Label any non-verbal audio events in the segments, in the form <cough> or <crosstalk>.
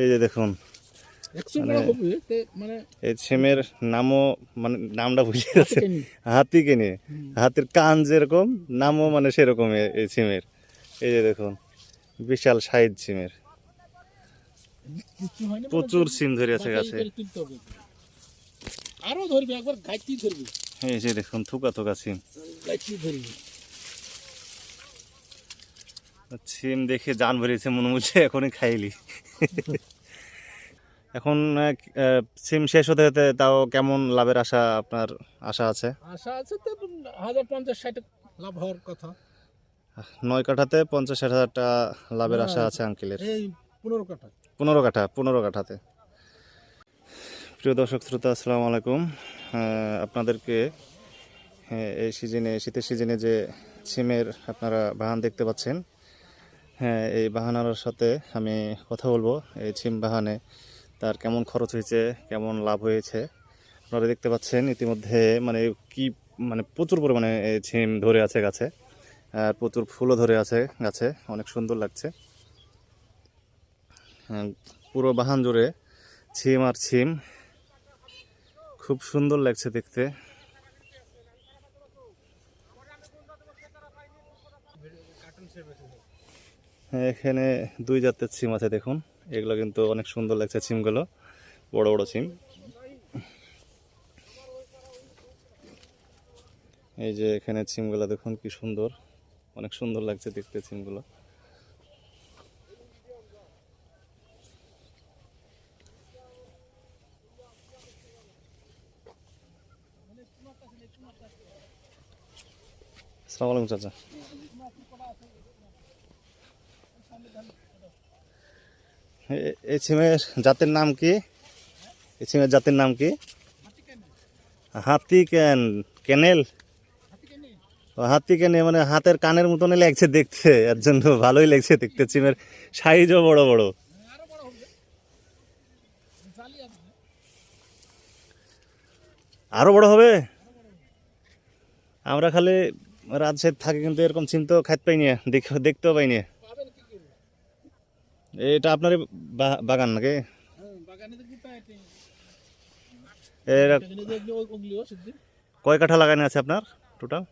এই যে দেখুন তে মানে এই সিমের নামও মানে নামটা বুঝে গেছে। হাতি কিনে। হাতির কান যেরকম নামও মানে সেরকম এই সিমের এই যে দেখুন বিশাল সাইজ সিমের প্রচুর সিম ধরে আছে গাছে। আরও ধরবি একবার গাইতি ধরবি। এই যে দেখুন থুকা থুকা সিম। গাইতি ধরবি। সিম দেখে জান বেরিয়েছে মনে হচ্ছে এখনই খাইলি। এখন সিম শেষ হতে হতে তাও কেমন লাভের আশা আপনার আশা আছে? আশা আছে তো হাজার পঞ্চাশ ষাট লাভ হওয়ার কথা। নয় কাঠাতে পঞ্চাশ ষাট হাজারটা লাভের আশা আছে আঙ্কেলের। পনেরো কাঠা। পনেরো কাঠা পনেরো কাঠাতে। প্রিয় দর্শক শ্রোতা আসসালামু আলাইকুম। আপনাদেরকে হ্যাঁ, এই সিজনে শীতের সিজনে যে সিমের আপনারা বাহান দেখতে পাচ্ছেন হ্যাঁ এই বাহানার সাথে আমি কথা বলব। এই সিম বাহানে তার কেমন খরচ হয়েছে কেমন লাভ হয়েছে আপনারা দেখতে পাচ্ছেন ইতিমধ্যে মানে কি মানে প্রচুর পরিমাণে এই সিম ধরে আছে গাছে আর প্রচুর ফুলও ধরে আছে গাছে অনেক সুন্দর লাগছে। হ্যাঁ, পুরো বাহান জুড়ে ছিম আর ছিম খুব সুন্দর লাগছে দেখতে। এখানে দুই জাতের সিম আছে, দেখুন। এগুলো কিন্তু অনেক সুন্দর লাগছে সিমগুলো বড় বড় সিম এই যে এখানে সিমগুলো দেখুন কি সুন্দর। অনেক সুন্দর লাগছে দেখতে সিমগুলো আসসালামু আলাইকুম, চাচা। এই সিমের জাতের নাম কি? এই সিমের জাতের নাম কি? হাতি ক্যান ক্যানেল হাতি ক্যানে মানে হাতের কানের মতনই লাগছে দেখতে, এর জন্য ভালোই লাগছে দেখতে। সিমের সাইজও বড় বড়। আরও বড় হবে? আমরা খালি রাজশাহী থাকি কিন্তু এরকম সিম তো খাইতে পাইনি, দেখ- দেখতেও পাইনি। এটা আপনার বাগান নাকি? হ্যাঁ কয় কাঠা লাগানো আছে আপনার টোটাল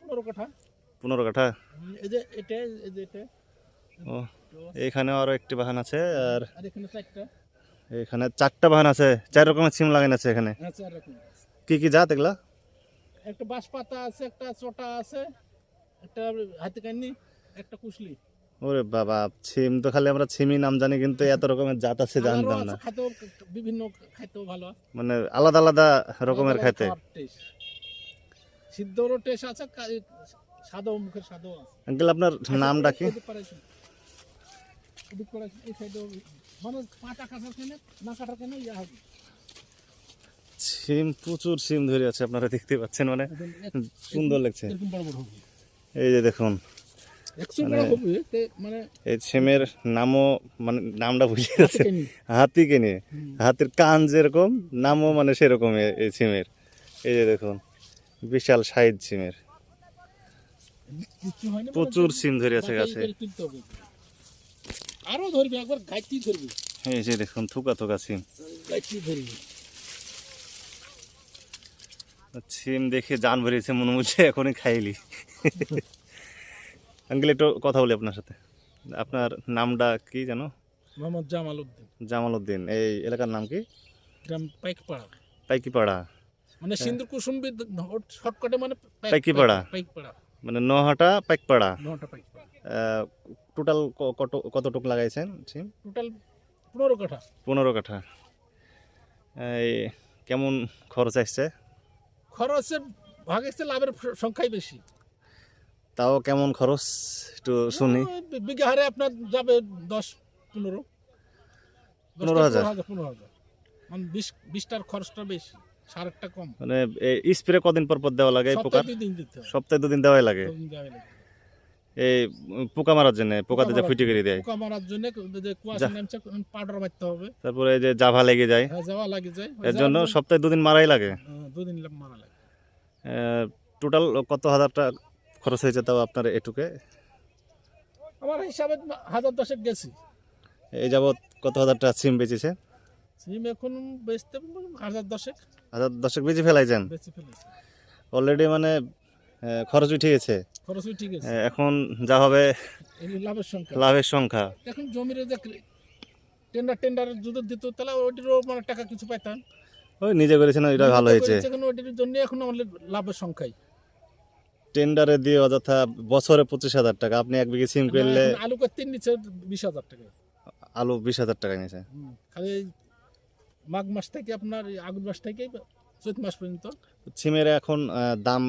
পনেরো কাঠা। পনেরো ও এইখানে আরও একটি বাগান আছে আর এখানে চারটা। বাগান আছে চার রকমের সিম লাগানো আছে এখানে। হ্যাঁ কি কি জাত এগুলা? একটা বাঁশ পাতা আছে একটা চটা আছে একটা হাতে কান্নি একটা কুশলি। ওরে বাবা সিম তো খালি আমরা সিমই নাম জানি কিন্তু এত রকমের জাত আছে জানতাম না। বিভিন্ন খাইতেও ভালো। মানে আলাদা আলাদা রকমের খাইতে। সিদ্ধরও টেস্ট আছে কা- মুখের সাদাও আঙ্কেল আপনার নামটা কি? মানে সিম প্রচুর সিম ধরে আছে আপনারা দেখতে পাচ্ছেন মানে সুন্দর লাগছে। এই যে দেখুন মানে এই সিমের নামও মানে নামটা বুঝে কেনি। হাতি কিনে। হাতির কান যেরকম নামও মানে সেরকম এই সিমের এই যে দেখুন বিশাল সাইজ সিমের মানে প্রচুর সিম ধরে আছে গাছে। আরও ধরবি একবার গাইতি ধরবি। এই যে দেখুন থুকা থুকা সিম। গাইতি ধরবি। সিম দেখে জান বেরিয়েছে মনে হচ্ছে এখনই খাইলি। <laughs> আঙ্কেল একটু কথা বলি আপনার সাথে। আপনার নামটা কি জানো মোহাম্মদ জামাল উদ্দিন। জামাল উদ্দিন। এই এলাকার নাম কি? গ্রাম পাইকপাড়া। পাইকিপাড়া। মানে সিন্ধুর কুসুম্বি শর্টকাটে মানে পাইকিপাড়া। পাইকপাড়া। মানে নহাটা পাইকপাড়া। নটা পাইকপাড়া। টোটাল কত কতটুক লাগাইছেন সিম? টোটাল পনেরো কাঠা। পনেরো কাঠা। এই কেমন খরচ আসছে? খরচের ভাগ এসছে লাভের সংখ্যাই বেশি। তাও কেমন খরচ? একটু শুনি। বিঘা হারে আপনার যাবে দশ পনেরো। পনেরো হাজার? পনেরো হাজার মানে বিশ বিশটার খরচটা বেশি সারেরটা কম। মানে স্প্রে কদিন পর পর দেওয়া লাগে এই পোকার? সপ্তাহে দুদিন দেওয়াই লাগে। এই পোকা মারার জন্য পোকাতে যে ফুটে করে দেয়। পোকা মারার জন্য যে কুয়াশা নামছে পাউডার মারতে হবে। তারপরে এই যে জাভা লেগে যায়। হ্যাঁ যাওয়া লাগে যায়। এর জন্য সপ্তাহে দুদিন মারাই লাগে? হ্যাঁ, দুদিন মারা লাগে। টোটাল কত হাজার টাকা খরচ হয়েছে তাও আপনার এটুকে? আমার হিসাবে হাজার দশেক গেছি। এই যাবৎ কত হাজার টাকা সিম বেচেছে? সিম এখন বেচতে হাজার দশেক। হাজার দশেক বেচে ফেলাইছেন? অলরেডি মানে খরচ উঠে গেছে খরচ ঠিক আছে। এখন যা হবে লাভের সংখ্যা। লাভের সংখ্যা। এখন জমির যে টেন্ডার টেন্ডার যদি দিত তাহলে ওইটিরও মানে টাকা কিছু পাইতাম। ওই নিজে করেছেন এটা ভালো হয়েছে। এখন ওইটির জন্য এখন আমাদের লাভের সংখ্যাই। টেন্ডারে দিয়ে অযথা বছরে পঁচিশ হাজার টাকা। আপনি এক বিঘে সিম করলে আলু করতে নিচ্ছে বিশ হাজার টাকা। আলু বিশ হাজার টাকা নিয়েছে। খালি মাঘ মাস থেকে আপনার আগুন মাস থেকে চৈত মাস পর্যন্ত। সিমের এখন দাম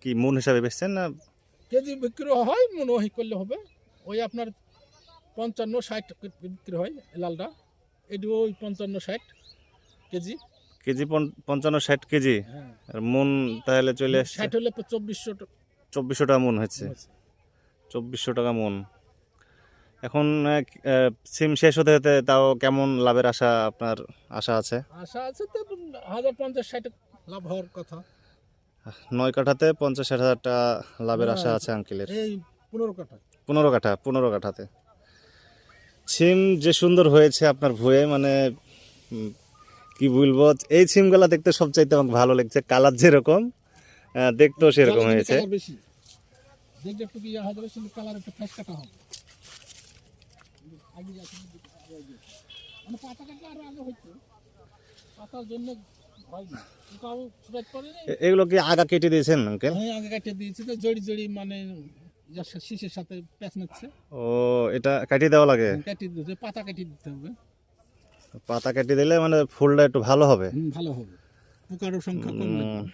কি মন হিসাবে বেচছেন না? কেজি বিক্রি হয় মনে ওই করলে হবে। ওই আপনার পঞ্চান্ন ষাট বিক্রি হয় লালটা এটি ওই পঞ্চান্ন ষাট কেজি। কেজি পঞ্চান্ন ষাট কেজি? হ্যাঁ। আর মন তাহলে চলে আসছে ষাট হলে চব্বিশশো চব্বিশশো টাকা মন হচ্ছে চব্বিশশো টাকা মন। এখন সিম শেষ হতে হতে তাও কেমন লাভের আশা আপনার আশা আছে? আশা আছে তো হাজার পঞ্চাশ ষাট লাভ হওয়ার কথা। নয় কাঠাতে পঞ্চাশ ষাট হাজার টাকা লাভের আশা হ্যাঁ। আছে আঙ্কেলের। পনেরো কাঠা। পনেরো কাঠা পনেরো কাঠাতে। সিম যে সুন্দর হয়েছে আপনার ভুয়ে মানে কি বলব এই সিমগুলা দেখতে সবচাইতে আমাকে ভালো লাগছে। কালার যেরকম দেখতেও সেরকম হয়েছে। কাটা কাটা এগুলো কি আগা কেটে দিয়েছেন আঙ্কেল হ্যাঁ আগে কাটে দিয়েছি। তো জড়ি জড়ি মানে শীষের সাথে প্যাঁচ নিচ্ছে। ও এটা কাটিয়ে দেওয়া লাগে? কাটিয়ে দিতে পাতা কাটিয়ে দিতে হবে। পাতা কেটে দিলে মানে ফুলটা একটু ভালো হবে। ভালো হবে। পোকারও সংখ্যা কমবে উম,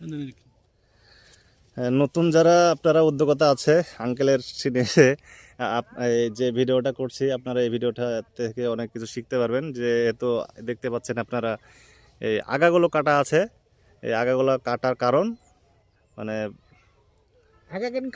মানে আর কি। হ্যাঁ, নতুন যারা আপনারা উদ্যোগতা আছে আঙ্কেলের সিনেসে এই যে ভিডিওটা করছি আপনারা এই ভিডিওটা থেকে অনেক কিছু শিখতে পারবেন। যে তো দেখতে পাচ্ছেন আপনারা এই আগাগুলো কাটা আছে। এই আগাগুলো কাটার কারণ মানে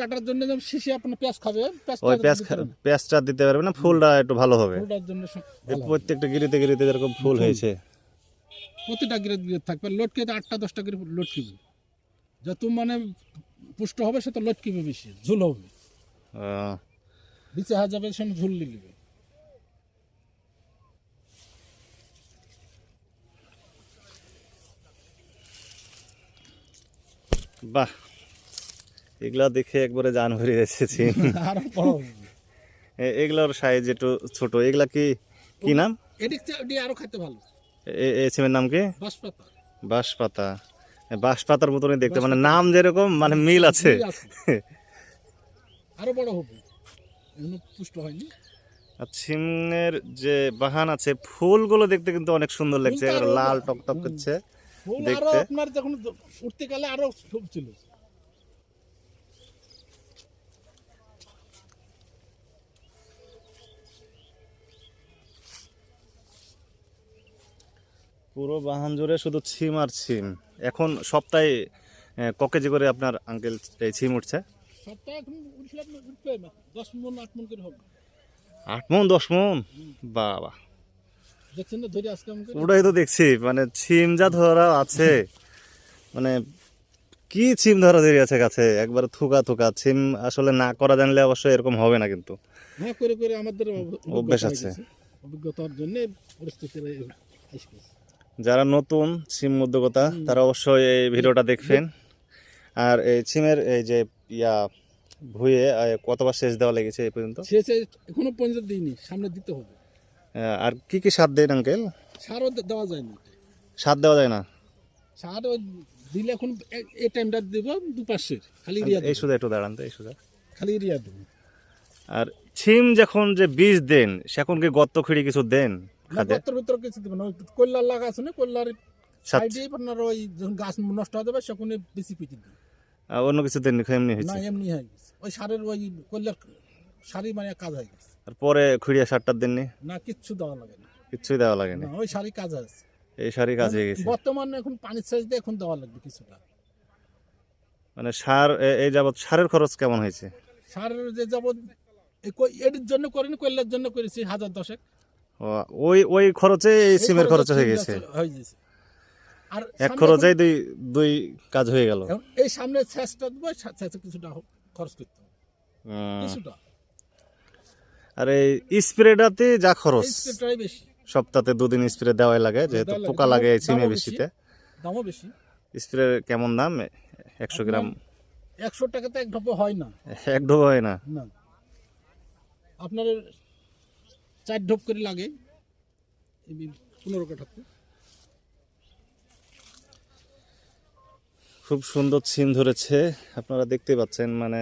কাটার জন্য যেমন শীষে আপনার পেঁয়াজ খাবে ওই খাওয়াতে পেঁয়াজ দিতে পেঁয়াজটা দিতে পারবে না ফুলটা একটু ভালো হবে। ফুলটার জন্য। প্রত্যেকটা গিরিতে গিরিতে যেরকম ফুল হয়েছে। প্রতিটা থাকবে লটকে আটটা দশটা লটকিবে। যত মানে পুষ্ট হবে সে তো লটকিবে বেশি ঝুল হবে বিচে হাত যাবে সে ঝুল লিখবে বাহ এগুলা দেখে একবারে জান ভরে এসেছি। <laughs> এগুলোর সাইজ একটু ছোট এগুলা কি কি নাম? এদিক আরও খাইতে ভালো। এ- সিমের নাম কি? বাঁশ পাতা বাঁশপাতা বাঁশপাতার মতনই দেখতে মানে নাম যেরকম মানে মিল আছে। আরও বড় হবে। এখনও পুষ্ট হয়নি। আর সিমের যে বাহান আছে ফুলগুলো দেখতে কিন্তু অনেক সুন্দর লাগছে লাল টকটক করছে দেখতে। আপনার যখন উঠতে গেলে আরও ছিল। পুরো বাহান জুড়ে শুধু ছিম আর ছিম। এখন সপ্তাহে ক কেজি করে আপনার আঙ্কেল ছিম উঠছে? আট মন দশ মন? বাবা। ওটাই তো দেখছি। মানে ছিম যা ধরা আছে মানে কি ছিম ধরা ধরে আছে গাছে একবার থুকা থুকা। ছিম আসলে না করা জানলে অবশ্যই এরকম হবে না কিন্তু। হ্যাঁ করে করে আমাদের অভ- অভ্যাস আছে। অভিজ্ঞতার জন্য পরিস্থিতি যারা নতুন সিম উদ্যোগতা তারা অবশ্যই এই ভিডিওটা দেখবেন। আর এই সিমের এই যে ইয়া ভুয়ে কতবার সেচ দেওয়া লেগেছে এই পর্যন্ত? শেষে এখনও পর্যন্ত দিইনি সামনে দিতে হবে। আর কি কি সার দেন আঙ্কেল? সারও দেওয়া যায় না। সার দেওয়া যায় না? সার দিলে এখন এই টাইমটা দিব দু পাশের খালি ইউরিয়া এই সুদা একটু দাঁড়ান তো এই সুদা। খালি ইউরিয়া দেবো। আর ছিম যখন যে বীজ দেন সেখন কি গর্ত খিড়ি কিছু দেন? ভিতরে কিছু ওই কল্যাণ লাগা আছে না? কল্যাণ সাইডে আপনার ওই যখন গাছ নষ্ট হয়ে যাবে সেখানে বেশি পিটি অন্য কিছু দেন এমনি না এমনি হয়ে গেছে। ওই সারের ওই কল্যাণ সারি মানে কাজ হয়ে গেছে। আর পরে খুঁড়িয়া সারটার দেননি? না কিচ্ছু দেওয়া লাগে না। কিচ্ছুই দেওয়া লাগেনি না? ওই সারি কাজ আছে। এই সারই কাজ হয়ে গেছে। বর্তমানে এখন পানির সাইজ দিয়ে এখন দেওয়া লাগবে কিছুটা। মানে সার এই যাবৎ সারের খরচ কেমন হয়েছে? সারের যে যাবত কই- এটির জন্য করিনি কল্যাণের জন্য করেছি হাজার দশেক। ওই ওই খরচে এই সিমের খরচ হয়ে গেছে। আর এক খরচেই দুই দুই কাজ হয়ে গেল। এই সামনে শেষটা দেবো শেষে কিছুটা খরচ করতে কিছুটা। আর এই স্প্রেটাতে যা খরচ সপ্তাহে দুদিন স্প্রে দেওয়াই লাগে যেহেতু পোকা লাগে এই সিমে বেশিতে। দামও বেশি। স্প্রে কেমন দাম? একশো গ্রাম? একশো টাকাতে এক ঢপে হয় না। এক ডোবা হয় না। আপনার চার ঢোপ করে লাগে। পনেরো কাঠাতে খুব সুন্দর সিম ধরেছে আপনারা দেখতে পাচ্ছেন মানে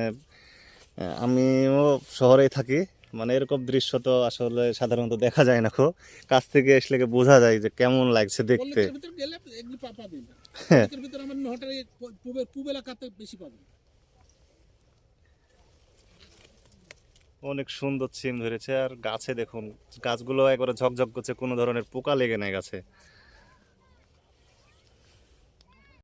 আমিও শহরেই থাকি মানে এরকম দৃশ্য তো আসলে সাধারণত দেখা যায় না খুব। কাছ থেকে আসলে কি বোঝা যায় যে কেমন লাগছে দেখতে। ভিতর গেলে এগুলি পাবেন হ্যাঁ। পল্লীর আমার নহটার পূবের পূব এলাকাতে বেশি পাবেন। অনেক সুন্দর সিম ধরেছে। আর গাছে দেখুন, গাছগুলো একবারে ঝকঝক করছে, কোনো ধরনের পোকা লেগে নেই গাছে।